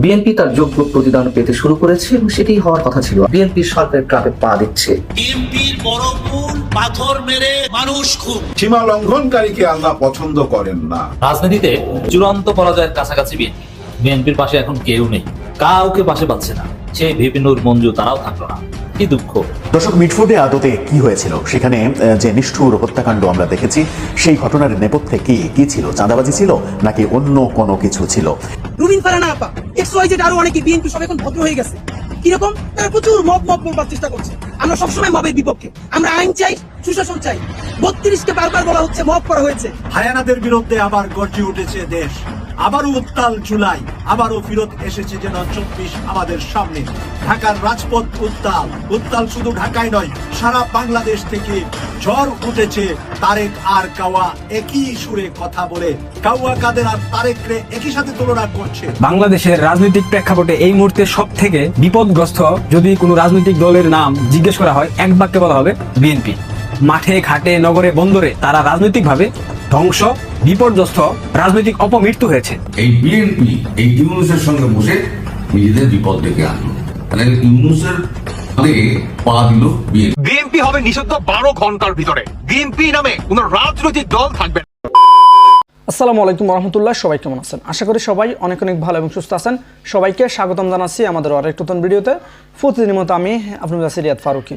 BNP তার যোগ্য প্রতিদান পেতে শুরু করেছে এবং সেটি হওয়ার কথা ছিল। বিএনপি সরকারের ট্রাপে পা দিচ্ছে। বিএনপির বড় ভুল পাথর মেরে মানুষ খুব সীমা লঙ্ঘনকারীকে আল্লাহ পছন্দ করেন না। রাজনীতিতে চূড়ান্ত পরাজয়ের কাছাকাছি বিএনপি বিএনপির পাশে এখন কেউ নেই। কাউকে পাশে পাচ্ছে না। সেই ভিপিনুর মঞ্জু তারাও থাকল না। কি দুঃখ? দর্শক মিটফোর্ডে আদতে কি হয়েছিল? সেখানে যে নিষ্ঠুর হত্যাকাণ্ড আমরা দেখেছি সেই ঘটনার নেপথ্যে কি কি ছিল? চাঁদাবাজি ছিল নাকি অন্য কোনো কিছু ছিল? রুবিন ফারানা আপা। এক্স ওয়াই জেড আরও অনেকে বিএনপি সব এখন ভদ্র হয়ে গেছে। কীরকম? তারা প্রচুর মব মব বলবার চেষ্টা করছে। আমরা সবসময় মবের বিপক্ষে। আমরা আইন চাই সুশাসন চাই। বত্রিশকে বারবার বলা হচ্ছে মব করা হয়েছে। হায়ানাদের বিরুদ্ধে আবার গর্জে উঠেছে দেশ। আবারও উত্তাল জুলাই আবারও ফিরত এসেছে যেন চব্বিশ আমাদের সামনে। ঢাকার রাজপথ উত্তাল উত্তাল শুধু ঢাকায় নয়, সারা বাংলাদেশ থেকে ঝড় উঠেছে তারেক আর কাওয়া একই সুরে কথা বলে। কাওয়া, কাদের আর তারেকরে একই সাথে তুলনা করছে? বাংলাদেশের রাজনৈতিক প্রেক্ষাপটে এই মুহূর্তে সব থেকে বিপদগ্রস্ত যদি কোনো রাজনৈতিক দলের নাম জিজ্ঞেস করা হয়, এক বাক্যে বলা হবে, বিএনপি। মাঠে, ঘাটে, নগরে, বন্দরে তারা রাজনৈতিকভাবে ধ্বংস বিপর্যস্ত রাজনৈতিক অপমৃত্যু হয়েছে। এই বিএনপি এই ইউনুসের সঙ্গে বসে নিজেদের বিপদ ডেকে আনলো। মানে ইউনুসের পা দিল বিএনপি বিএনপি হবে নিষিদ্ধ বারো ঘণ্টার ভিতরে। বিএনপি নামে কোন রাজনৈতিক দল থাকবে না। আসসালামু আলাইকুম রহমতুল্লাহ সবাই কেমন আছেন? আশা করি সবাই অনেক অনেক ভালো এবং সুস্থ আছেন। সবাইকে স্বাগতম জানাচ্ছি আমাদের আরেক নতুন ভিডিওতে। প্রতিদিনের মতো আমি আপনার কাছে রিয়াদ ফারুকি।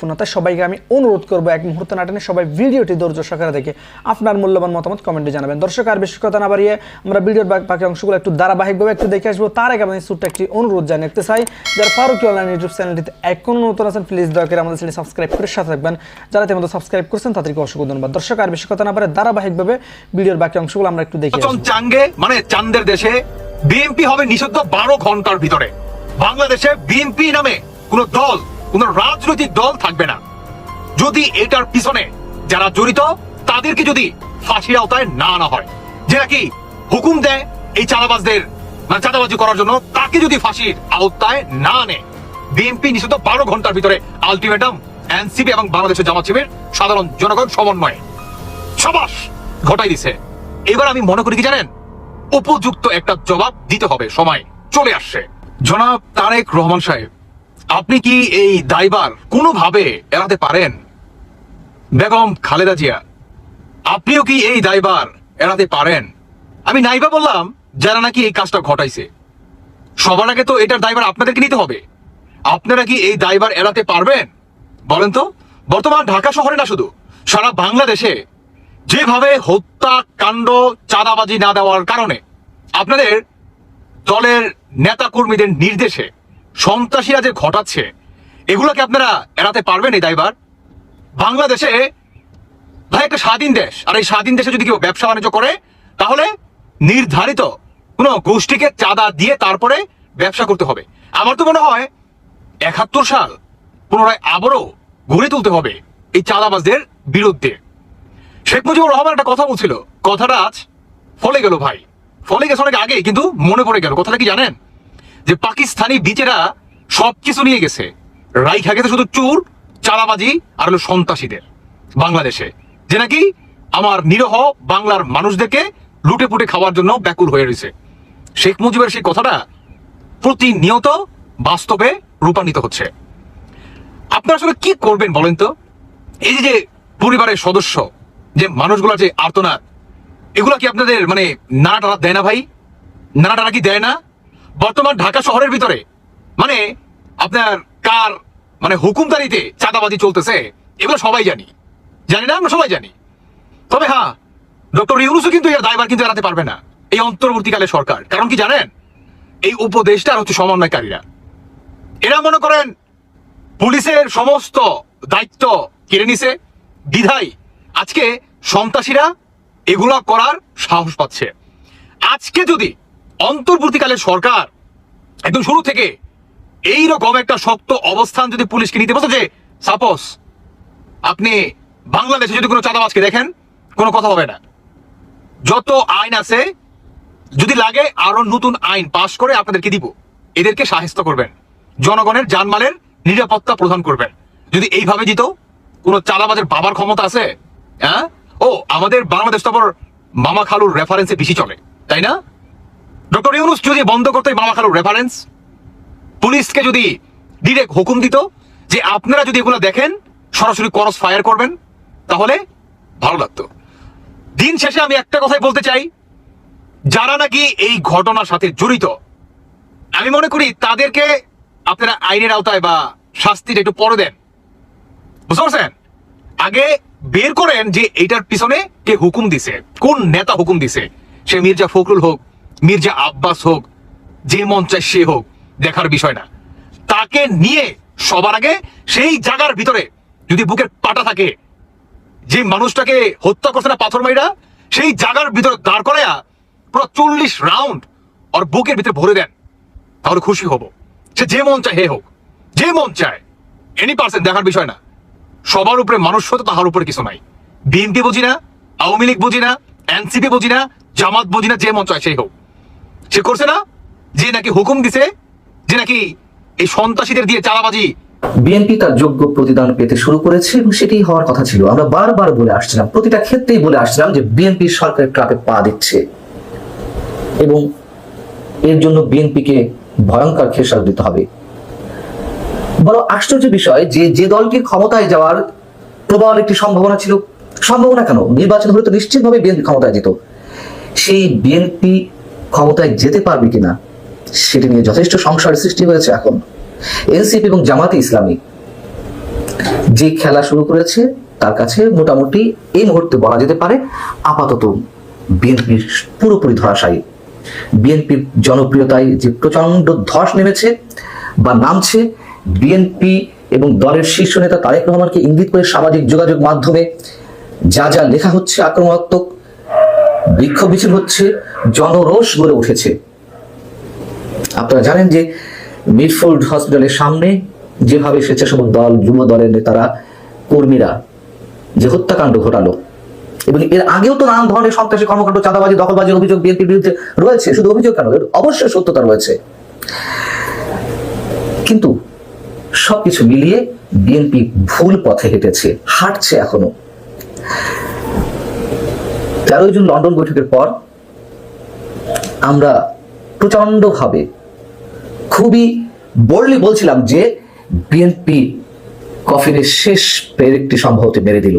তাই সবাইকে আমি অনুরোধ করব এক মুহূর্তে না টেনে সবাই ভিডিওটি ধৈর্য সহকারে দেখে আপনার মূল্যবান মতামত কমেন্টে জানাবেন। দর্শক আর বেশি কথা না বাড়িয়ে আমরা ভিডিওর বাকি অংশগুলো একটু ধারাবাহিকভাবে একটু দেখে আসব। তার আগে আমি ছোট্ট একটি অনুরোধ জানিয়ে রাখতে চাই যারা ফারুকি অনলাইন ইউটিউব চ্যানেলটিতে এখনও নতুন আছেন প্লিজ দয়া করে আমাদের চ্যানেল সাবস্ক্রাইব করে সাথে থাকবেন। যারা তেমন সাবস্ক্রাইব করছেন তাদেরকে অসংখ্য ধন্যবাদ। দর্শক আর বেশি কথা না পারে ধারাবাহিকভাবে ভিডিওর বাকি অংশগুলো আমরা একটু দেখি। চাঙ্গে মানে চান্দের দেশে বিএনপি হবে নিষিদ্ধ বারো ঘণ্টার ভিতরে। বাংলাদেশে বিএনপি নামে কোন দল কোন রাজনৈতিক দল থাকবে না। যদি এটার পিছনে যারা জড়িত, তাদেরকে যদি ফাঁসির আওতায় না আনা হয়, যে নাকি হুকুম দেয় এই চাঁদাবাজদের মানে চাঁদাবাজি করার জন্য, তাকে যদি ফাঁসির আওতায় না আনে, বিএনপি নিষিদ্ধ বারো ঘণ্টার ভিতরে আলটিমেটাম এনসিপি এবং বাংলাদেশের জামাত শিবির সাধারণ জনগণ সমন্বয়ে সবাস ঘটাই দিছে। এবার আমি মনে করি কি জানেন? উপযুক্ত একটা জবাব দিতে হবে, সময় চলে আসছে। জনাব তারেক রহমান সাহেব আপনি কি এই দায়বার কোনোভাবে এড়াতে পারেন? বেগম খালেদা জিয়া, আপনিও কি এই দায়বার এড়াতে পারেন? আমি নাইবা বললাম, যারা নাকি এই কাজটা ঘটাইছে। সবার আগে তো এটার দায়বার আপনাদেরকে নিতে হবে। আপনারা কি এই দায়বার এড়াতে পারবেন? বলেন তো, বর্তমান ঢাকা শহরে না শুধু, সারা বাংলাদেশে যেভাবে হত্যা, কাণ্ড, চাঁদাবাজি না দেওয়ার কারণে আপনাদের দলের নেতা কর্মীদের নির্দেশে সন্ত্রাসীরা যে ঘটাচ্ছে, এগুলোকে আপনারা এড়াতে পারবেন এই দায়বার বাংলাদেশে, ভাই, একটা স্বাধীন দেশ, আর এই স্বাধীন দেশে যদি কেউ ব্যবসা বাণিজ্য করে, তাহলে নির্ধারিত কোন গোষ্ঠীকে চাঁদা দিয়ে তারপরে ব্যবসা করতে হবে। আমার তো মনে হয় একাত্তর সাল পুনরায় আবারও গড়ে তুলতে হবে এই চাঁদাবাজদের বিরুদ্ধে। শেখ মুজিবুর রহমান একটা কথা বলছিল, কথাটা আজ ফলে গেল ভাই। ফলে গেছে অনেক আগে কিন্তু মনে পড়ে গেল। কথাটা কি জানেন? যে পাকিস্তানি বিচেরা সবকিছু নিয়ে গেছে। রাইখা গেছে শুধু চুর, চালাবাজি আর হলো সন্ত্রাসীদের বাংলাদেশে। যে নাকি আমার নিরহ বাংলার মানুষদেরকে লুটে পুটে খাওয়ার জন্য ব্যাকুল হয়ে রয়েছে। শেখ মুজিবের সেই কথাটা প্রতিনিয়ত বাস্তবে রূপান্বিত হচ্ছে। আপনারা আসলে কি করবেন বলেন তো? এই যে যে পরিবারের সদস্য, যে মানুষগুলো যে আর্তনাদ, এগুলো কি আপনাদের মানে নাড়া টাড়া দেয় না ভাই? নাড়া টাড়া কি দেয় না? বর্তমান ঢাকা শহরের ভিতরে। মানে আপনার কার মানে হুকুমদারিতে চাঁদাবাজি চলতেছে, এগুলো সবাই জানি। জানি না, আমরা সবাই জানি। তবে হ্যাঁ ডক্টর ইউনুসও কিন্তু এর দায়ভার কিন্তু এড়াতে পারবে না, এই অন্তর্বর্তীকালে সরকার। কারণ কি জানেন? এই উপদেশটা আর হচ্ছে সমন্বয়কারীরা। এরা মনে করেন, পুলিশের সমস্ত দায়িত্ব কেড়ে নিছে, বিধায় আজকে সন্ত্রাসীরা এগুলা করার সাহস পাচ্ছে। আজকে যদি অন্তর্বর্তীকালে সরকার একদম শুরু থেকে এই রকম একটা শক্ত অবস্থান যদি পুলিশকে নিতে বসে যে সাপোজ আপনি বাংলাদেশে যদি কোনো চাঁদাবাজকে দেখেন, কোনো কথা হবে না। যত আইন আছে, যদি লাগে আরও নতুন আইন পাশ করে আপনাদেরকে দিব। এদেরকে সাহিত্য করবেন। জনগণের জানমালের নিরাপত্তা প্রদান করবেন। যদি এইভাবে দিত, কোন চালাবাজের বাবার ক্ষমতা আছে হ্যাঁ? ও, আমাদের বাংলাদেশ তো আবার মামা খালুর রেফারেন্সে বেশি চলে, তাই না? ডক্টর ইউনুস যদি বন্ধ করতে মামা খালুর রেফারেন্স পুলিশকে যদি ডিরেক্ট হুকুম দিত যে আপনারা যদি এগুলো দেখেন, সরাসরি করস ফায়ার করবেন, তাহলে ভালো লাগতো। দিন শেষে আমি একটা কথাই বলতে চাই, যারা নাকি এই ঘটনার সাথে জড়িত, আমি মনে করি তাদেরকে আপনারা আইনের আওতায় বা শাস্তির একটু পরে দেন। বুঝতে পারছেন? আগে বের করেন যে এটার পিছনে কে হুকুম দিছে, কোন নেতা হুকুম দিছে, সে মির্জা ফখরুল হোক মির্জা আব্বাস হোক, যে মন চায় সে হোক, দেখার বিষয় না তাকে নিয়ে সবার আগে সেই জায়গার ভিতরে যদি বুকের পাটা থাকে, যে মানুষটাকে হত্যা করছে না পাথর মাইরা, সেই জায়গার ভিতরে দাঁড় করায়া পুরো চল্লিশ রাউন্ড ওর বুকের ভিতরে ভরে দেন, তাহলে খুশি হব। সে যে মন চায় হে হোক, যে মন চায় এনি পার্সেন্ট দেখার বিষয় না। সবার উপরে মানুষ হতো তাহার উপরে কিছু নাই। বিএনপি বুঝি না, আওয়ামী লীগ বুঝি না, এনসিপি বুঝি না, জামাত বুঝি না, যে মন চায় সেই হোক। সে করছে না? যে নাকি হুকুম দিছে, যে নাকি এই সন্ত্রাসীদের দিয়ে চালাবাজি বিএনপি তার যোগ্য প্রতিদান পেতে শুরু করেছে এবং সেটি হওয়ার কথা ছিল। আমরা বারবার বলে আসছিলাম, প্রতিটা ক্ষেত্রেই বলে আসছিলাম যে বিএনপি সরকারের ট্রাপে পা দিচ্ছে। এবং এর জন্য বিএনপিকে ভয়ঙ্কর খেসার দিতে হবে। বড় আশ্চর্য বিষয় যে যে দলকে ক্ষমতায় যাওয়ার প্রবল একটি সম্ভাবনা ছিল। সম্ভাবনা কেন? নির্বাচন হলে তো নিশ্চিতভাবে বিএনপি ক্ষমতায় যেত। সেই বিএনপি ক্ষমতায় যেতে পারবে কিনা, সেটি নিয়ে যথেষ্ট সংশয়ের সৃষ্টি হয়েছে এখন। এনসিপি এবং জামাতে ইসলামী যে খেলা শুরু করেছে, তার কাছে মোটামুটি এই মুহূর্তে বলা যেতে পারে আপাতত বিএনপির পুরোপুরি ধরাশায়ী। বিএনপির জনপ্রিয়তায় যে প্রচণ্ড ধস নেমেছে বা নামছে, বিএনপি এবং দলের শীর্ষ নেতা তারেক রহমানকে ইঙ্গিত করে সামাজিক যোগাযোগ মাধ্যমে যা যা লেখা হচ্ছে আক্রমণাত্মক বিক্ষোভ মিছিল হচ্ছে, জনরোষ গড়ে উঠেছে। আপনারা জানেন যে মিডফোর্ড হসপিটালের সামনে যেভাবে স্বেচ্ছাসেবক দল, যুব দলের নেতারা, কর্মীরা যে হত্যাকাণ্ড ঘটালো, এবং এর আগেও তো নানান ধরনের সন্ত্রাসী কর্মকাণ্ড, চাঁদাবাজি, দখলবাজির অভিযোগ বিএনপির বিরুদ্ধে রয়েছে, শুধু অভিযোগ কেন? অবশ্যই সত্যতা রয়েছে। কিন্তু সবকিছু মিলিয়ে বিএনপি ভুল পথে হেঁটেছে, হাঁটছে এখনও। তেরোই জুন লন্ডন বৈঠকের পর আমরা প্রচণ্ড ভাবে খুবই বোল্ডলি বলছিলাম যে বিএনপি কফিনের শেষ পেরেকটি সম্ভবত মেরে দিল।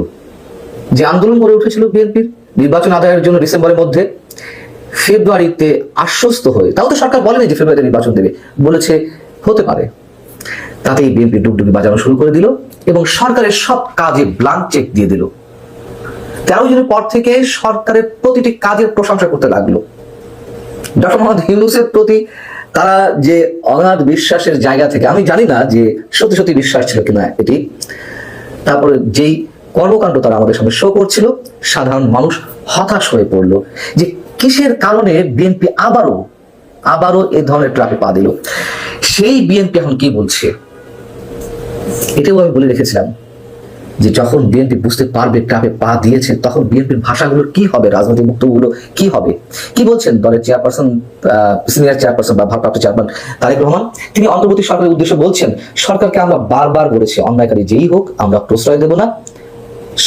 যে আন্দোলন গড়ে উঠেছিল বিএনপির নির্বাচন আদায়ের জন্য ডিসেম্বরের মধ্যে ফেব্রুয়ারিতে আশ্বস্ত হয়ে, তাও তো সরকার বলেনি যে ফেব্রুয়ারিতে নির্বাচন দেবে, বলেছে হতে পারে। তাতেই বিএনপি ডুবডুবি বাজানো শুরু করে দিল এবং সরকারের সব কাজে ব্লাঙ্ক চেক দিয়ে দিল। তেরো জনের পর থেকে সরকারের প্রতিটি কাজের প্রশংসা করতে লাগল। ডক্টর মোহাম্মদ ইউনুসের প্রতি তারা যে অনাথ বিশ্বাসের জায়গা থেকে, আমি জানি না যে সত্যি সত্যি বিশ্বাস ছিল কিনা এটি, তারপরে যেই কর্মকাণ্ড তারা আমাদের সামনে শো করছিল, সাধারণ মানুষ হতাশ হয়ে পড়ল যে কিসের কারণে বিএনপি আবারও আবারও এ ধরনের ট্রাপে পা দিল। সেই বিএনপি এখন কি বলছে? এটাও আমি বলে রেখেছিলাম। যে যখন বিএনপি বুঝতে পারবে ট্রাপে পা দিয়েছে, তখন বিএনপির ভাষাগুলোর কি হবে? রাজনৈতিক বক্তব্যগুলো কি হবে? কি বলছেন দলের চেয়ারপারসন সিনিয়র চেয়ারপারসন বা ভারপ্রাপ্ত চেয়ারম্যান তারেক রহমান? তিনি অন্তর্বর্তী সরকারের উদ্দেশ্যে বলছেন, সরকারকে আমরা বারবার বলেছি, অন্যায়কারী যেই হোক, আমরা প্রশ্রয় দেব না।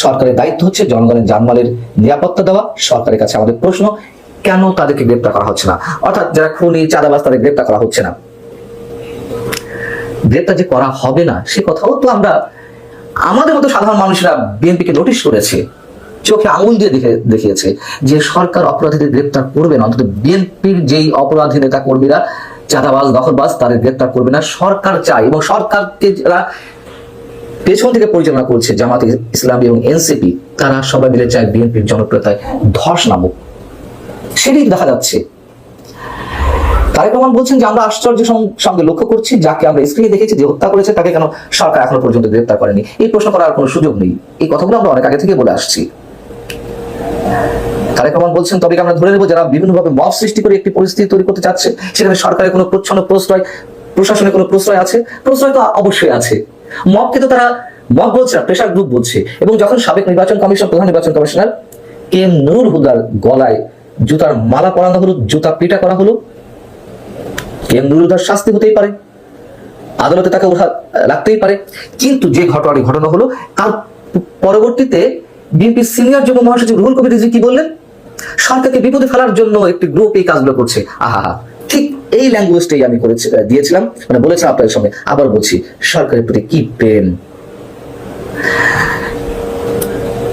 সরকারের দায়িত্ব হচ্ছে জনগণের জানমালের নিরাপত্তা দেওয়া। সরকারের কাছে আমাদের প্রশ্ন, কেন তাদেরকে গ্রেপ্তার করা হচ্ছে না? অর্থাৎ যারা খুনি, চাঁদাবাজ, তাদের গ্রেপ্তার করা হচ্ছে না। গ্রেপ্তার যে করা হবে না, সে কথাও তো আমরা আমাদের মতো সাধারণ মানুষরা বিএনপিকে নোটিশ করেছে, চোখে আঙুল দিয়ে দেখে দেখিয়েছে যে সরকার অপরাধীদের গ্রেপ্তার করবে না, অন্তত বিএনপির যেই অপরাধী নেতা কর্মীরা, চাঁদাবাজ, দখলবাজ, তাদের গ্রেপ্তার করবে না। সরকার চায় এবং সরকারকে যারা পেছন থেকে পরিচালনা করছে জামাত ইসলামী এবং এনসিপি, তারা সবাই মিলে চায় বিএনপির জনপ্রিয়তায় ধস নামুক। সেটাই দেখা যাচ্ছে। তারেক রহমান বলছেন যে, আমরা আশ্চর্য সঙ্গে লক্ষ্য করছি, যাকে আমরা স্ক্রিনে দেখেছি যে হত্যা করেছে, তাকে কেন সরকার এখনও পর্যন্ত গ্রেপ্তার করেনি? এই প্রশ্ন করার কোনো সুযোগ নেই। এই কথাগুলো আমরা অনেক আগে থেকে বলে আসছি। তারেক রহমান বলছেন, তবে আমরা ধরে নেব যারা বিভিন্নভাবে মব সৃষ্টি করে একটি পরিস্থিতি তৈরি করতে চাচ্ছে? সেখানে সরকারের কোনো প্রচ্ছন্ন প্রশ্রয়, প্রশাসনের কোনো প্রশ্রয় আছে? প্রশ্রয় তো অবশ্যই আছে। মবকে তো তারা, মব বলছে প্রেশার গ্রুপ বলছে। এবং যখন সাবেক নির্বাচন কমিশন, প্রধান নির্বাচন কমিশনার এম নুরুল হুদার গলায় জুতার মালা পরানো হলো, জুতা পিটা করা হলো এম শাস্তি হতেই পারে। আদালতে তাকে পারে। কিন্তু যে ঘটনা হলো, তার পরবর্তীতে সিনিয়র যুব মহাসচিব রুহুল কবির কি বললেন? সরকারকে বিপদে ফেলার জন্য একটি গ্রুপ এই কাজগুলো করছে। আহা, ঠিক এই ল্যাঙ্গুয়েজটাই আমি করেছি দিয়েছিলাম। মানে বলেছিলাম আপনাদের সঙ্গে, আবার বলছি, সরকারের প্রতি কি প্রেম?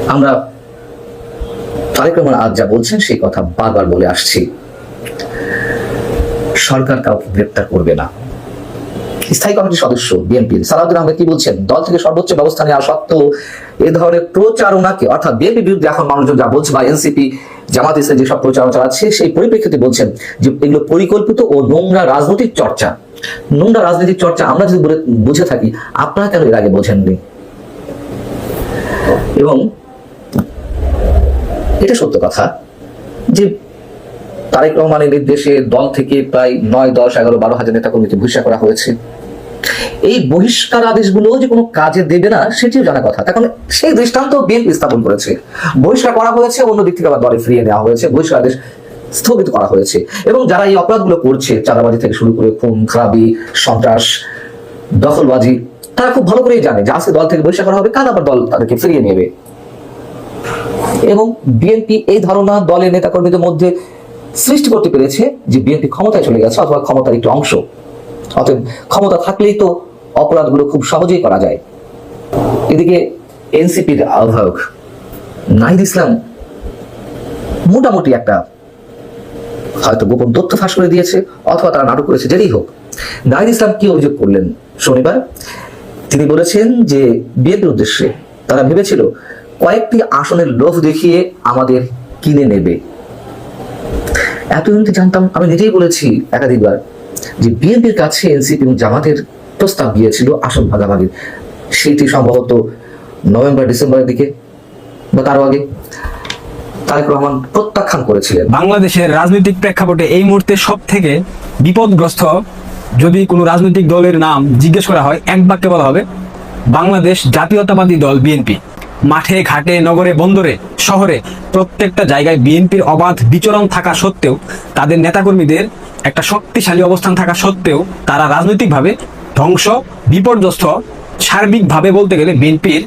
আমরা তারেক রহমান আজ যা বলছেন সেই কথা বারবার বলে আসছি। সরকার কাউকে গ্রেপ্তার করবে না। স্থায়ী কমিটির সদস্য বিএনপি। সালাউদ্দিন আহমেদ কি বলছেন? দল থেকে সর্বোচ্চ ব্যবস্থা নেওয়া সত্ত্বেও এ ধরনের প্রচারণাকে অর্থাৎ বিএনপি বিরুদ্ধে এখন মানুষজন যা বলছে বা এনসিপি, জামাত ইসলাম যেসব চালাচ্ছে সেই পরিপ্রেক্ষিতে বলছেন যে এগুলো পরিকল্পিত ও নোংরা রাজনৈতিক চর্চা। নোংরা রাজনৈতিক চর্চা আমরা যদি বুঝে থাকি, আপনারা কেন এর আগে বোঝেননি? এবং এটা সত্য কথা যে তারেক রহমানের নির্দেশে দল থেকে প্রায় নয়, দশ, এগারো, বারো হাজার নেতা কর্মীকে বহিষ্কার করা হয়েছে। এই বহিষ্কার আদেশগুলো যে কোনো কাজে দেবে না, সেটিও জানা কথা। এখন সেই দৃষ্টান্ত বিএনপি স্থাপন করেছে। বহিষ্কার করা হয়েছে, অন্য দিক থেকে আবার দলে ফিরিয়ে নেওয়া হয়েছে। বহিষ্কার আদেশ স্থগিত করা হয়েছে। এবং যারা এই অপরাধগুলো করছে, চাঁদাবাজি থেকে শুরু করে খুন, খারাপি, সন্ত্রাস, দখলবাজি, তারা খুব ভালো করেই জানে যে আজকে দল থেকে বহিষ্কার করা হবে, কাল আবার দল তাদেরকে ফিরিয়ে নেবে। এবং বিএনপি এই ধারণা দলের নেতাকর্মীদের মধ্যে সৃষ্টি করতে পেরেছে যে বিএনপি ক্ষমতায় চলে গেছে অথবা ক্ষমতার একটি অংশ। অতএব ক্ষমতা থাকলেই তো অপরাধগুলো খুব সহজেই করা যায়। এদিকে এনসিপির আহ্বায়ক নাহিদ ইসলাম মোটামুটি একটা হয়তো গোপন তথ্য ফাঁস করে দিয়েছে অথবা তারা নাটক করেছে যেটাই হোক। নাহিদ ইসলাম কি অভিযোগ করলেন শনিবার? তিনি বলেছেন যে বিএনপির উদ্দেশ্যে তারা ভেবেছিল কয়েকটি আসনের লোভ দেখিয়ে আমাদের কিনে নেবে। এতদিন তো জানতাম, আমি নিজেই বলেছি একাধিকবার যে বিএনপির কাছে এনসিপি এবং জামাতের প্রস্তাব গিয়েছিল আসন ভাগাভাগির সেটি সম্ভবত নভেম্বর, ডিসেম্বরের দিকে বা তারও আগে তারেক রহমান প্রত্যাখ্যান করেছিলেন। বাংলাদেশের রাজনৈতিক প্রেক্ষাপটে এই মুহূর্তে সব থেকে বিপদগ্রস্ত যদি কোনো রাজনৈতিক দলের নাম জিজ্ঞেস করা হয়, এক বাক্যে বলা হবে, বাংলাদেশ জাতীয়তাবাদী দল, বিএনপি। মাঠে, ঘাটে, নগরে, বন্দরে, শহরে প্রত্যেকটা জায়গায় বিএনপির অবাধ বিচরণ থাকা সত্ত্বেও, তাদের নেতাকর্মীদের একটা শক্তিশালী অবস্থান থাকা সত্ত্বেও তারা রাজনৈতিকভাবে ধ্বংস, বিপর্যস্ত, সার্বিকভাবে বলতে গেলে বিএনপির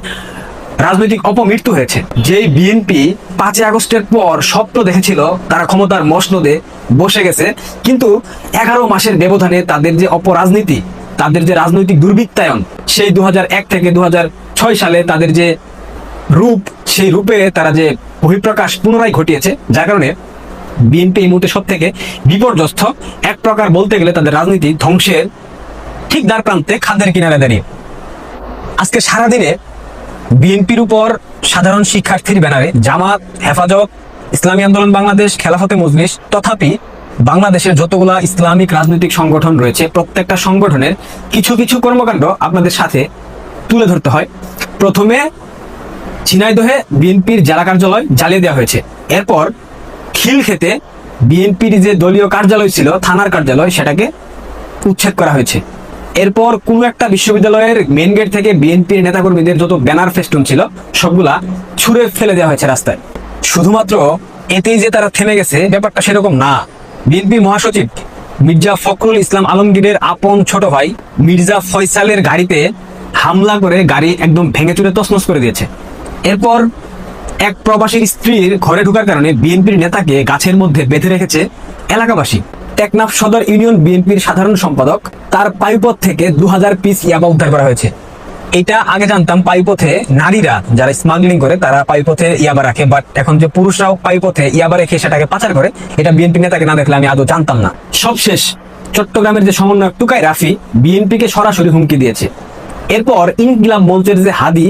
রাজনৈতিক অপমৃত্যু হয়েছে। যেই বিএনপি পাঁচই আগস্টের পর স্বপ্ন দেখেছিল তারা ক্ষমতার মসনদে বসে গেছে, কিন্তু এগারো মাসের ব্যবধানে তাদের যে অপরাজনীতি, তাদের যে রাজনৈতিক দুর্বৃত্তায়ন, সেই দু হাজার এক থেকে দু হাজার ছয় সালে তাদের যে রূপ, সেই রূপে তারা যে বহিঃপ্রকাশ পুনরায় ঘটিয়েছে, যার কারণে বিএনপি এই মুহূর্তে সব থেকে বিপর্যস্ত। এক প্রকার বলতে গেলে তাদের রাজনীতি ধ্বংসের ঠিক দ্বার প্রান্তে খাদ্যের কিনারে দাঁড়িয়ে। আজকে সারাদিনে বিএনপির উপর সাধারণ শিক্ষার্থীর ব্যানারে জামাত, হেফাজত, ইসলামী আন্দোলন বাংলাদেশ, খেলাফতে মজলিস, তথাপি বাংলাদেশের যতগুলা ইসলামিক রাজনৈতিক সংগঠন রয়েছে, প্রত্যেকটা সংগঠনের কিছু কিছু কর্মকাণ্ড আপনাদের সাথে তুলে ধরতে হয়। প্রথমে ঝিনাইদহে বিএনপির জেলা কার্যালয় জ্বালিয়ে দেওয়া হয়েছে। এরপর খিলক্ষেতে বিএনপির যে দলীয় কার্যালয় ছিল, থানার কার্যালয়, সেটাকে উচ্ছেদ করা হয়েছে। এরপর কোন একটা বিশ্ববিদ্যালয়ের মেন গেট থেকে বিএনপির নেতাকর্মীদের যত ব্যানার ফেস্টুন ছিল, সবগুলা ছুঁড়ে ফেলে দেওয়া হয়েছে রাস্তায়। শুধুমাত্র এতেই যে তারা থেমে গেছে, ব্যাপারটা সেরকম না। বিএনপি মহাসচিব মির্জা ফখরুল ইসলাম আলমগীরের আপন ছোট ভাই মির্জা ফয়সালের গাড়িতে হামলা করে গাড়ি একদম ভেঙে চুরে তসমস করে দিয়েছে। এরপর এক প্রবাসীর স্ত্রীর ঘরে ঢোকার কারণে বিএনপির নেতাকে গাছের মধ্যে বেঁধে রেখেছে এলাকাবাসী। টেকনাফ সদর ইউনিয়ন বিএনপির সাধারণ সম্পাদক, তার পাইপথ থেকে দু পিস ইয়াবা উদ্ধার করা হয়েছে। এটা আগে জানতাম পাইপথে নারীরা যারা স্মাগলিং করে, তারা পাইপথে ইয়াবা রাখে বাট এখন যে পুরুষরাও পাইপথে ইয়াবা রেখে সেটাকে পাচার করে, এটা বিএনপি নেতাকে না দেখলে আমি আদৌ জানতাম না। সবশেষ, চট্টগ্রামের যে সমন্বয়ক টুকাই রাফি বিএনপিকে সরাসরি হুমকি দিয়েছে। এরপর ইনকিলাম মঞ্চের যে হাদি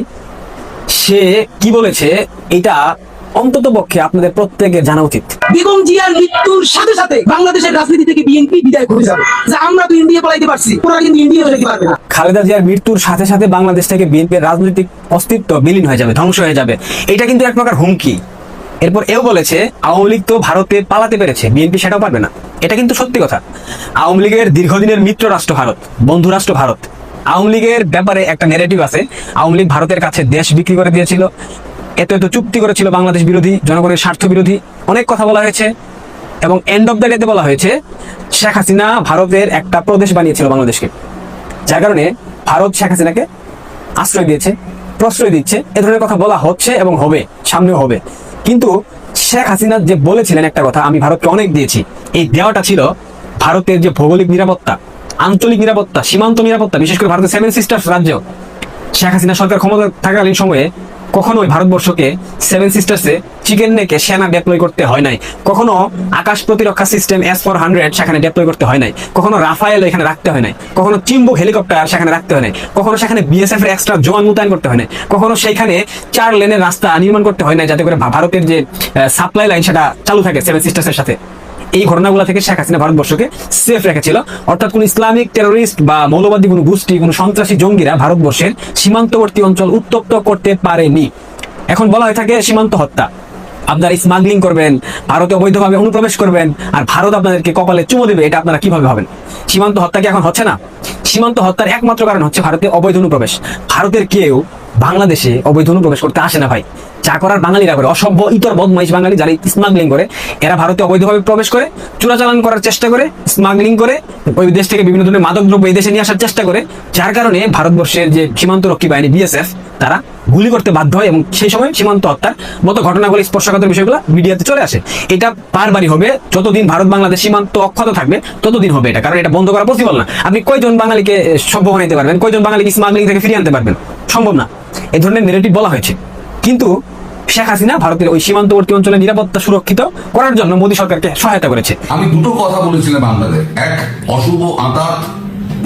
সে কি বলেছে এটা অন্তত পক্ষে আপনাদের প্রত্যেকের জানা উচিত। বেগম জিয়ার মৃত্যুর সাথে সাথে বাংলাদেশের রাজনীতি থেকে বিএনপি বিদায় ঘটে যাবে। যে আমরা তো ইন্ডিয়া পালাইতে পারছি ওরা কিন্তু ইন্ডিয়া যেতে পারবে না। খালেদা জিয়ার মৃত্যুর সাথে সাথে বাংলাদেশ থেকে বিএনপির রাজনৈতিক অস্তিত্ব বিলীন হয়ে যাবে ধ্বংস হয়ে যাবে। এটা কিন্তু এক প্রকার হুমকি। এরপর এও বলেছে আওয়ামী লীগ তো ভারতে পালাতে পেরেছে বিএনপি সেটাও পারবে না। এটা কিন্তু সত্যি কথা। আওয়ামী লীগের দীর্ঘদিনের মিত্র রাষ্ট্র ভারত বন্ধু রাষ্ট্র ভারত। আওয়ামী লীগের ব্যাপারে একটা নেগেটিভ আছে। আওয়ামী লীগ ভারতের কাছে দেশ বিক্রি করে দিয়েছিল। এত এত চুক্তি করেছিল বাংলাদেশ বিরোধী, জনগণের স্বার্থ বিরোধী। অনেক কথা বলা হয়েছে এবং এন্ড অফ দ্য ডেতে বলা হয়েছে, শেখ হাসিনা ভারতের একটা প্রদেশ বানিয়েছিল বাংলাদেশকে। যার কারণে ভারত শেখ হাসিনাকে আশ্রয় দিয়েছে, প্রশ্রয় দিচ্ছে। এ ধরনের কথা বলা হচ্ছে এবং হবে, সামনেও হবে। কিন্তু শেখ হাসিনা যে বলেছিলেন একটা কথা, আমি ভারতকে অনেক দিয়েছি। এই দেওয়াটা ছিল ভারতের যে ভৌগোলিক নিরাপত্তা। আঞ্চলিক নিরাপত্তা, সীমান্ত নিরাপত্তা, বিশেষ করে ভারতের সেভেন সিস্টার্স রাজ্য। শেখ হাসিনা সরকার ক্ষমতা থাকাকালীন সময়ে কখনোই ভারতবর্ষকে সেভেন সিস্টার্সে চিকেন নেকে সেনা ডেপ্লয় করতে হয় নাই। কখনো আকাশ প্রতিরক্ষা সিস্টেম এস ফোর হান্ড্রেড সেখানে ডেপ্লয় করতে হয় নাই। কখনো রাফায়েল এখানে রাখতে হয় নাই। কখনো চিম্বুক হেলিকপ্টার সেখানে রাখতে হয় নাই। কখনো সেখানে বিএসএফ এর এক্সট্রা জওয়ান মোতায়েন করতে হয় নাই। কখনো সেইখানে চার লেনের রাস্তা নির্মাণ করতে হয় নাই, যাতে করে ভারতের যে সাপ্লাই লাইন সেটা চালু থাকে সেভেন সিস্টার্সের সাথে। এই ঘটনাগুলো থেকে শেখ হাসিনা ভারতবর্ষকে সেফ রেখেছিল। অর্থাৎ কোন ইসলামিক টেরোরিস্ট বা মৌলবাদী কোনো গোষ্ঠী, কোনো সন্ত্রাসী জঙ্গিরা ভারতবর্ষের সীমান্তবর্তী অঞ্চল উত্তপ্ত করতে পারেনি। এখন বলা হয়ে থাকে সীমান্ত হত্যা। আপনারা স্মাগলিং করবেন, ভারতে অবৈধভাবে অনুপ্রবেশ করবেন, আর ভারত আপনাদেরকে কপালে চুমো দেবে, এটা আপনারা কীভাবে ভাবেন? সীমান্ত হত্যা কি এখন হচ্ছে না? সীমান্ত হত্যার একমাত্র কারণ হচ্ছে ভারতে অবৈধ অনুপ্রবেশ। ভারতের কেউ বাংলাদেশে অবৈধ অনুপ্রবেশ করতে আসে না, ভাই। যা করার বাঙালিরা করে অসভ্য ইতর বদমাইশ বাঙালি যারা স্মাগলিং করে এরা ভারতে অবৈধভাবে প্রবেশ করে চোরাচালান করার চেষ্টা করে স্মাগলিং করে ওই দেশ থেকে বিভিন্ন ধরনের মাদক দ্রব্য এই দেশে নিয়ে আসার চেষ্টা করে যার কারণে ভারতবর্ষের যে সীমান্তরক্ষী বাহিনী বিএসএফ তারা গুলি করতে বাধ্য হয় এবং সেই সময় সীমান্ত হত্যার মতো ঘটনাগুলো স্পর্শকাতর বিষয়গুলো মিডিয়াতে চলে আসে। এটা বারবারই হবে যতদিন ভারত বাংলাদেশ সীমান্ত অক্ষত থাকবে ততদিন হবে এটা কারণ এটা বন্ধ করা পসিবল না। আপনি কয়জন বাঙালিকে এ, সভ্য বানাইতে পারবেন? কয়জন বাঙালিকে স্মাগলিং থেকে ফিরিয়ে আনতে পারবেন? সম্ভব না। এই ধরনের নেগেটিভ বলা হয়েছে। কিন্তু শেখ হাসিনা ভারতের ওই সীমান্তবর্তী অঞ্চলের নিরাপত্তা সুরক্ষিত করার জন্য মোদী সরকারকে সহায়তা করেছে। আমি দুটো কথা বলেছিলাম আপনাদের। এক, অশুভ আঁতাত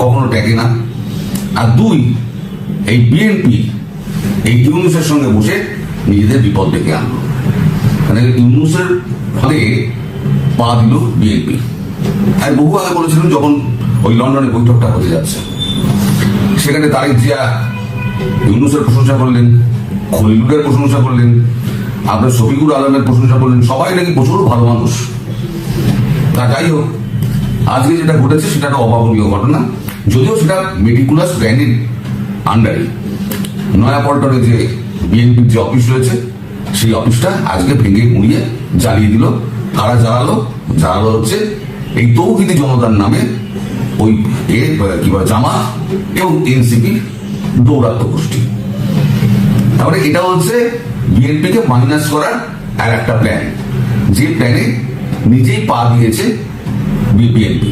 কখনো টেকে না। আর দুই, এই বিএনপি এই ইউনুসের সঙ্গে বসে নিজেদের বিপদ ডেকে আনলো। মানে ইউনুসের ফলে পা দিল বিএনপি আমি বহু আগে বলেছিলাম যখন ওই লন্ডনে বৈঠকটা হতে যাচ্ছে। সেখানে তারেক জিয়া ইউনুসের প্রশংসা করলেন। খলিলুরের প্রশংসা করলেন, আপনার শফিকুর আলমের প্রশংসা করলেন, সবাই নাকি প্রচুর ভালো মানুষ। তা যাই হোক, আজকে যেটা ঘটেছে সেটা একটা অভাবনীয় ঘটনা। যদিও সেটা মেডিকুলাস প্ল্যানের আন্ডারে, নয়াপল্টনে যে বিএনপির যে অফিস রয়েছে, সেই অফিসটা আজকে ভেঙে মুড়িয়ে জ্বালিয়ে দিল। কারা জ্বালালো? জ্বালালো হচ্ছে এই তৌহিদি জনতার নামে ওই এ, কি জামা এবং এনসিপি দৌরাত্ম গোষ্ঠী। তাহলে এটা হচ্ছে বিএনপিকে মাইনাস করার আর একটা প্ল্যান যে প্ল্যানে নিজেই পা দিয়েছে বিএনপি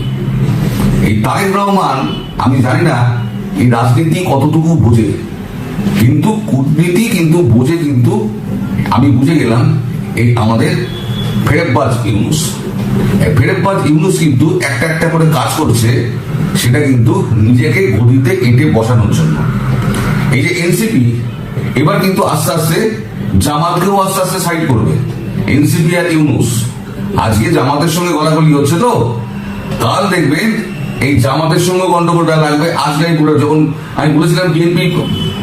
এই তারেক রহমান, আমি জানি না এই রাজনীতি কতটুকু বোঝে, কিন্তু কূটনীতি কিন্তু বোঝে কিন্তু আমি বুঝে গেলাম এই আমাদের ফেরেববাজ ইউনুস। ফেরেববাজ ইউনুস কিন্তু একটা একটা করে কাজ করছে, সেটা কিন্তু নিজেকে গদিতে এঁটে বসানোর জন্য। এই যে এনসিপি এবার কিন্তু আস্তে আস্তে জামাতকেও আস্তে আস্তে সাইড করবে। এনসিপি আর ইউনুস আজকে জামাতের সঙ্গে গলাগলি হচ্ছে তো? কাল দেখবেন এই জামাতের সঙ্গে গন্ডগোলটা লাগবে। আজকে আমি বলে যখন আমি বলেছিলাম বিএনপি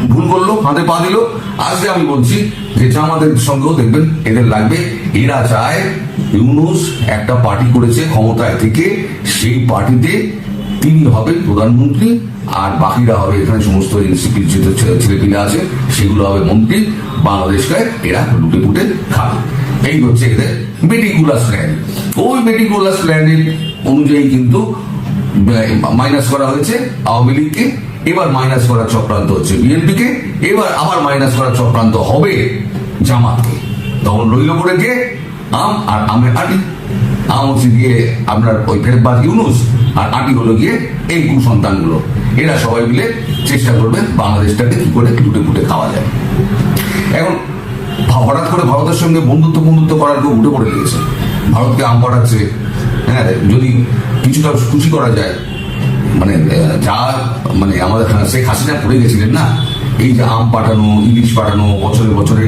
ভুল করল, হাতে পা দিল, আজকে আমি বলছি যে জামাতের সঙ্গেও দেখবেন এদের লাগবে। এরা চায় ইউনুস একটা পার্টি করেছে ক্ষমতায় থেকে, সেই পার্টিতে তিনি হবেন প্রধানমন্ত্রী। আর বাকিরা হবে এখানে সমস্ত এনসিপির যে ছেলেপিলে আছে, সেগুলো হবে মন্ত্রী। বাংলাদেশকে এরা লুটে পুটে খাবে। এই হচ্ছে এদের মেটিকুলাস প্ল্যান ওই মেটিকুলাস প্ল্যানের অনুযায়ী কিন্তু মাইনাস করা হয়েছে আওয়ামী লীগকে। এবার মাইনাস করার চক্রান্ত হচ্ছে বিএনপিকে। এবার আবার মাইনাস করার চক্রান্ত হবে জামাতকে। তখন রইল করে কে আম আর আমের আটি। আম হচ্ছে গিয়ে আপনার ওই ফেরবাদ ইউনুস। আর আটি হলো গিয়ে এই কুসন্তানগুলো। এরা সবাই মিলে চেষ্টা করবে বাংলাদেশটাকে কি করে লুটে ফুটে খাওয়া যায়। এখন হঠাৎ করে ভারতের সঙ্গে বন্ধুত্ব বন্ধুত্ব করার কেউ উঠে পড়ে লেগেছে ভারতকে আম পাঠাচ্ছে হ্যাঁ যদি কিছুটা খুশি করা যায়। মানে যা মানে আমাদের শেখ হাসিনা করে গেছিলেন না? এই যে আম পাঠানো, ইলিশ পাঠানো, বছরে বছরে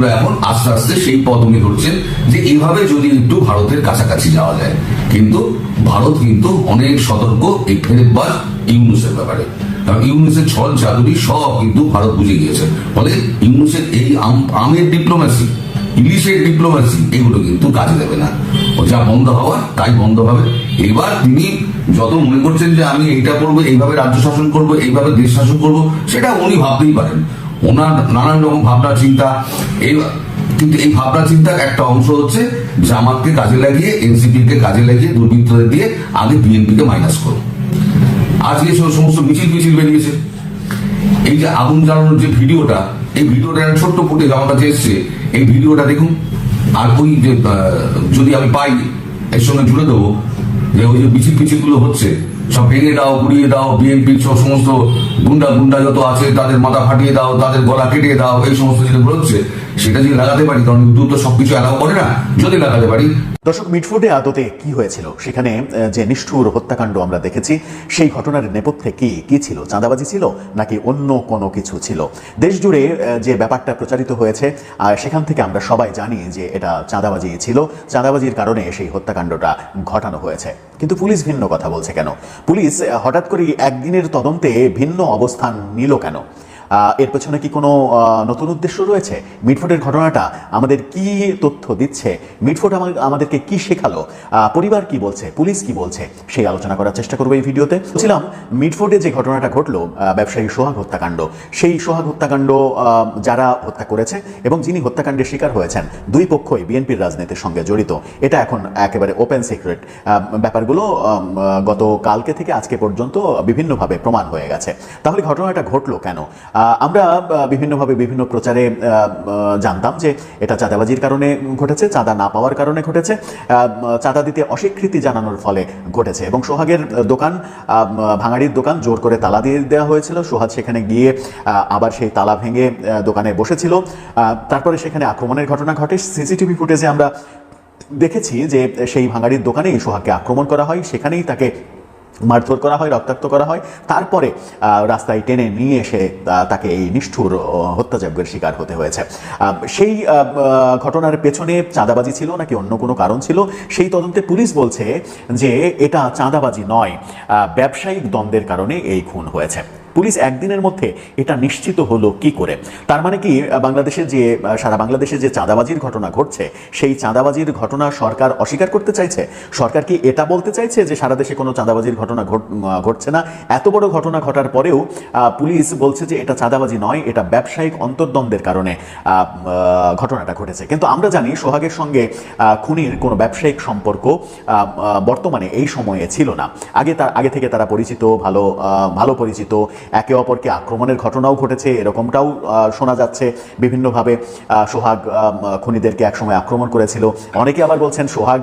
সেইগুলো এখন আস্তে আস্তে সেই পথ উনি ধরছেন যে এইভাবে যদি একটু ভারতের কাছাকাছি যাওয়া যায়। কিন্তু ভারত কিন্তু অনেক সতর্ক এই ফেরেবাজ ইউনুসের ব্যাপারে। কারণ ইউনুসের ছল চাদুরি সব কিন্তু ভারত বুঝে গিয়েছে। ফলে ইউনুসের এই আমের ডিপ্লোমেসি ইলিশের ডিপ্লোমেসি এগুলো কিন্তু কাজে দেবে না। ও যা বন্ধ হওয়া তাই বন্ধ হবে। এবার তিনি যত মনে করছেন যে আমি এইটা করব, এইভাবে রাজ্য শাসন করব, এইভাবে দেশ শাসন করব, সেটা উনি ভাবতেই পারেন। ওনার নানান রকম ভাবনা চিন্তা, এই কিন্তু এই ভাবনা চিন্তার একটা অংশ হচ্ছে জামাতকে কাজে লাগিয়ে এনসিপি কে কাজে লাগিয়ে, দুর্বৃত্তদের দিয়ে আগে বিএনপি কে মাইনাস করো। আজকে সমস্ত মিছিল মিছিল বেরিয়েছে, এই যে আগুন জ্বালানোর যে ভিডিওটা, এই ভিডিওটা একটা ছোট্ট ফুটেজ আমার কাছে এসছে। এই ভিডিওটা দেখুন, আর ওই যে যদি আমি পাই, এর সঙ্গে জুড়ে দেবো যে ওই যে মিছিল মিছিলগুলো হচ্ছে সব ভেঙে দাও, পুড়িয়ে দাও বিএনপি সব সমস্ত গুন্ডা গুন্ডা যত আছে, তাদের মাথা ফাটিয়ে দাও, তাদের গলা কেটে দাও, এই সমস্ত যেটা বলছে সেটা যদি লাগাতে পারি, কারণ ইউটিউব তো সবকিছু অ্যালাউ করে না, যদি লাগাতে পারি দর্শক মিটফুডে আদতে কি হয়েছিল? সেখানে যে নিষ্ঠুর হত্যাকাণ্ড আমরা দেখেছি, সেই ঘটনার নেপথ্যে কি কি ছিল? চাঁদাবাজি ছিল নাকি অন্য কোনো কিছু ছিল? দেশ জুড়ে যে ব্যাপারটা প্রচারিত হয়েছে আর সেখান থেকে আমরা সবাই জানি যে এটা চাঁদাবাজি ছিল। চাঁদাবাজির কারণে সেই হত্যাকাণ্ডটা ঘটানো হয়েছে। কিন্তু পুলিশ ভিন্ন কথা বলছে কেন? পুলিশ হঠাৎ করে একদিনের তদন্তে ভিন্ন অবস্থান নিল কেন? এর পেছনে কি কোনো নতুন উদ্দেশ্য রয়েছে? মিটফোর্টের ঘটনাটা আমাদের কি তথ্য দিচ্ছে? মিটফোর্ট আমা- আমাদেরকে কি শেখালো? পরিবার কি বলছে? পুলিশ কি বলছে? সেই আলোচনা করার চেষ্টা করব এই ভিডিওতে। ছিলাম মিটফোর্টে যে ঘটনাটা ঘটলো ব্যবসায়ী সোহাগ হত্যাকাণ্ড, সেই সোহাগ হত্যাকাণ্ড যারা হত্যা করেছে এবং যিনি হত্যাকাণ্ডের শিকার হয়েছেন, দুই পক্ষই বিএনপির রাজনীতির সঙ্গে জড়িত। এটা এখন একেবারে ওপেন সিক্রেট ব্যাপারগুলো গত কালকে থেকে আজকে পর্যন্ত বিভিন্নভাবে প্রমাণ হয়ে গেছে। তাহলে ঘটনাটা ঘটলো কেন? আমরা বিভিন্নভাবে বিভিন্ন প্রচারে জানতাম যে এটা চাঁদাবাজির কারণে ঘটেছে, চাঁদা না পাওয়ার কারণে ঘটেছে চাঁদা দিতে অস্বীকৃতি জানানোর ফলে ঘটেছে। এবং সোহাগের দোকান ভাঙাড়ির দোকান জোর করে তালা দিয়ে দেওয়া হয়েছিল। সোহাগ সেখানে গিয়ে আবার সেই তালা ভেঙে দোকানে বসেছিল। তারপরে সেখানে আক্রমণের ঘটনা ঘটে। সিসিটিভি ফুটেজে আমরা দেখেছি যে সেই ভাঙাড়ির দোকানেই সোহাগকে আক্রমণ করা হয়। সেখানেই তাকে মারধর করা হয়, রক্তাক্ত করা হয়। তারপরে রাস্তায় টেনে নিয়ে এসে তাকে এই নিষ্ঠুর হত্যাযজ্ঞের শিকার হতে হয়েছে। সেই ঘটনার পেছনে চাঁদাবাজি ছিল নাকি অন্য কোনো কারণ ছিল? সেই তদন্তে পুলিশ বলছে যে, এটা চাঁদাবাজি নয়। ব্যবসায়িক দ্বন্দ্বের কারণে এই খুন হয়েছে। পুলিশ একদিনের মধ্যে এটা নিশ্চিত হলো কি করে? তার মানে কি বাংলাদেশে যে সারা বাংলাদেশে যে চাঁদাবাজির ঘটনা ঘটছে, সেই চাঁদাবাজির ঘটনা সরকার অস্বীকার করতে চাইছে? সরকার কি এটা বলতে চাইছে যে সারা দেশে কোনো চাঁদাবাজির ঘটনা ঘট- ঘটছে না? এত বড় ঘটনা ঘটার পরেও পুলিশ বলছে যে এটা চাঁদাবাজি নয়, এটা ব্যবসায়িক অন্তর্দ্বন্দ্বের কারণে ঘটনাটা ঘটেছে। কিন্তু আমরা জানি সোহাগের সঙ্গে খুনির কোনো ব্যবসায়িক সম্পর্ক বর্তমানে এই সময়ে ছিল না। আগে তার, আগে থেকে তারা পরিচিত, ভালো ভালো পরিচিত একে অপরকে আক্রমণের ঘটনাও ঘটেছে, এরকমটাও শোনা যাচ্ছে। বিভিন্নভাবে সোহাগ খুনিদেরকে একসময় আক্রমণ করেছিল। অনেকে আবার বলছেন, সোহাগ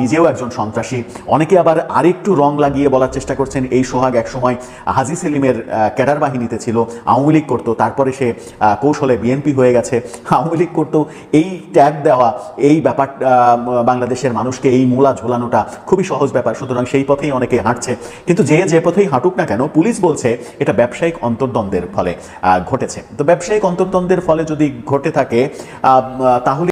নিজেও একজন সন্ত্রাসী। অনেকে আবার আরেকটু রং লাগিয়ে বলার চেষ্টা করছেন, এই সোহাগ একসময় হাজি সেলিমের ক্যাডার বাহিনীতে ছিল, আওয়ামী লীগ করতো, তারপরে সে কৌশলে বিএনপি হয়ে গেছে। আওয়ামী লীগ করতো, এই ট্যাগ দেওয়া, এই ব্যাপার বাংলাদেশের মানুষকে এই মূলা ঝোলানোটা খুবই সহজ ব্যাপার, সুতরাং সেই পথেই অনেকে হাঁটছে। কিন্তু যে যে পথেই হাঁটুক না কেন, পুলিশ বলছে এটা ব্যবসায়িক অন্তর্দ্বন্দ্বের ফলে ঘটেছে। তো ব্যবসায়িক অন্তর্দ্বন্দ্বের ফলে যদি ঘটে থাকে তাহলে